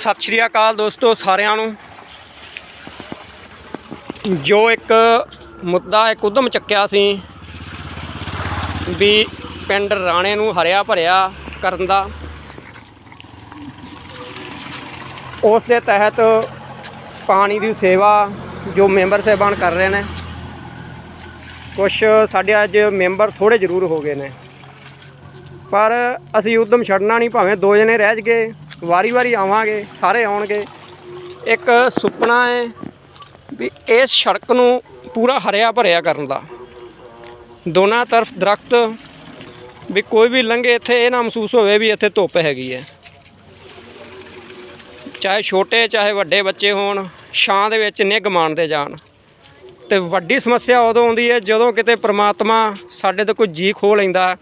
ਸਤਿ ਸ਼੍ਰੀ ਅਕਾਲ ਦੋਸਤੋ ਸਾਰਿਆਂ ਨੂੰ। ਜੋ ਇੱਕ ਮੁੱਦਾ, ਇੱਕ ਉਦਮ ਚੱਕਿਆ ਸੀ ਵੀ ਪਿੰਡ ਰਾਣੇ ਨੂੰ ਹਰਿਆ ਭਰਿਆ ਕਰਨ ਦਾ, ਉਸ ਦੇ ਤਹਿਤ ਪਾਣੀ ਦੀ ਸੇਵਾ ਜੋ ਮੈਂਬਰ ਸਾਹਿਬਾਨ ਕਰ ਰਹੇ ਨੇ ਕੁਝ ਸਾਡੇ ਅੱਜ ਮੈਂਬਰ ਥੋੜੇ ਜ਼ਰੂਰ ਹੋ ਗਏ ਨੇ। ਪਰ ਅਸੀਂ ਉਦਮ ਛੱਡਣਾ ਨਹੀਂ, ਭਾਵੇਂ ਦੋ ਜਣੇ ਰਹਿ ਗਏ ਵਾਰੀ-ਵਾਰੀ ਆਵਾਂਗੇ, ਸਾਰੇ ਆਉਣਗੇ। ਇੱਕ ਸੁਪਨਾ ਹੈ ਵੀ ਇਸ ਸੜਕ ਨੂੰ ਪੂਰਾ ਹਰਿਆ ਭਰਿਆ ਕਰਨ ਦਾ। ਦੋਨਾਂ ਤਰਫ ਦਰਖਤ, ਵੀ ਕੋਈ ਵੀ ਲੰਘੇ, ਇੱਥੇ ਇਹ ਨਾ ਮਹਿਸੂਸ ਹੋਵੇ ਵੀ ਇੱਥੇ ਧੁੱਪ ਹੈਗੀ ਹੈ। ਚਾਹੇ ਛੋਟੇ, ਚਾਹੇ ਵੱਡੇ ਬੱਚੇ ਹੋਣ, ਛਾਂ ਦੇ ਵਿੱਚ ਨਿੱਘ ਮਾਣਦੇ ਜਾਣ। ਤੇ ਵੱਡੀ ਸਮੱਸਿਆ ਉਦੋਂ ਆਉਂਦੀ ਹੈ ਜਦੋਂ ਕਿਤੇ ਪ੍ਰਮਾਤਮਾ ਸਾਡੇ ਤੋਂ ਕੋਈ ਜੀ ਖੋ ਲੈਂਦਾ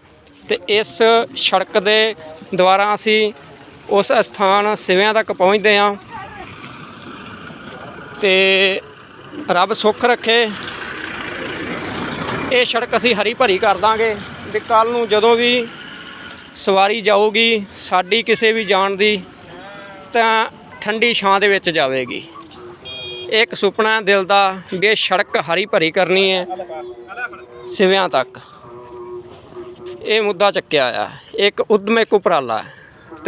ਤੇ ਇਸ ਸੜਕ ਦੇ ਦੁਆਰਾ ਅਸੀਂ ਉਸ ਸਥਾਨ ਸਿਵਿਆਂ ਤੱਕ ਪਹੁੰਚਦੇ ਹਾਂ ਤੇ ਰੱਬ ਸੁੱਖ ਰੱਖੇ। ਇਹ ਸੜਕ ਅਸੀਂ ਹਰੀ ਭਰੀ ਕਰ ਦਾਂਗੇ ਵੀ ਕੱਲ ਨੂੰ ਜਦੋਂ ਵੀ ਸਵਾਰੀ ਜਾਊਗੀ ਸਾਡੀ ਕਿਸੇ ਵੀ ਜਾਣ ਦੀ ਤਾਂ ਠੰਡੀ ਛਾਂ ਦੇ ਵਿੱਚ ਜਾਵੇਗੀ। ਇੱਕ ਸੁਪਨਾ ਦਿਲ ਦਾ ਵੀ ਇਹ ਸੜਕ ਹਰੀ ਭਰੀ ਕਰਨੀ ਹੈ ਸਿਵਿਆਂ ਤੱਕ। ਇਹ ਮੁੱਦਾ ਚੱਕਿਆ ਆ। ਇੱਕ ਉਦਮ ਇੱਕ ਉਪਰਾਲਾ ਹੈ।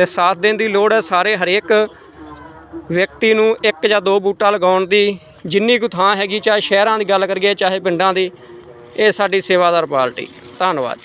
ਤੇ ਸਾਥ ਦੇਣ ਦੀ ਲੋੜ ਹੈ। ਸਾਰੇ ਹਰੇਕ ਵਿਅਕਤੀ ਨੂੰ ਇੱਕ ਜਾਂ ਦੋ ਬੂਟਾ ਲਗਾਉਣ ਦੀ ਜਿੰਨੀ ਕੁ ਥਾਂ ਹੈਗੀ, ਚਾਹੇ ਸ਼ਹਿਰਾਂ ਦੀ ਗੱਲ ਕਰੀਏ, ਚਾਹੇ ਪਿੰਡਾਂ ਦੀ, ਇਹ ਸਾਡੀ ਸੇਵਾਦਾਰ ਪਾਰਟੀ। ਧੰਨਵਾਦ।